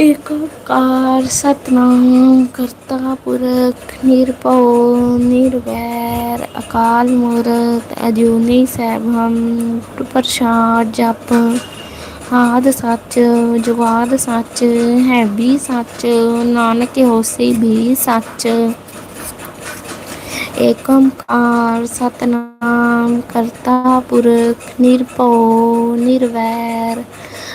ਏਕ ਓੰਕਾਰ ਸਤਨਾਮ, ਕਰਤਾ ਪੁਰਖ, ਨਿਰਭਉ, ਨਿਰਵੈਰ, ਅਕਾਲ ਮੂਰਤ, ਅਜੂਨੀ ਸੈਭੰ, ਪ੍ਰਸਾਦ ਜਪ, ਆਦ ਸੱਚ, ਜੁਗਾਦ ਸੱਚ, ਹੈ ਵੀ ਸੱਚ, ਨਾਨਕ ਹੋਸੀ ਵੀ ਸੱਚ। ਏਕ ਸਤਨਾਮ, ਕਰਤਾ ਪੁਰਖ, ਨਿਰਭਉ, ਨਿਰਵੈਰ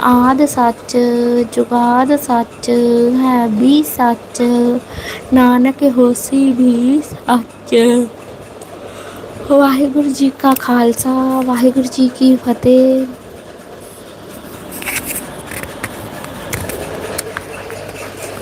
ਆਦ ਸੱਚ, ਜੁਗਾਦ ਸੱਚ, ਹੈ ਵੀ ਸੱਚ, ਨਾਨਕ ਹੋਸੀ ਵੀ ਸੱਚ। ਵਾਹਿਗੁਰੂ ਜੀ ਕਾ ਖਾਲਸਾ, ਵਾਹਿਗੁਰੂ ਜੀ ਕੀ ਫਤਿਹ।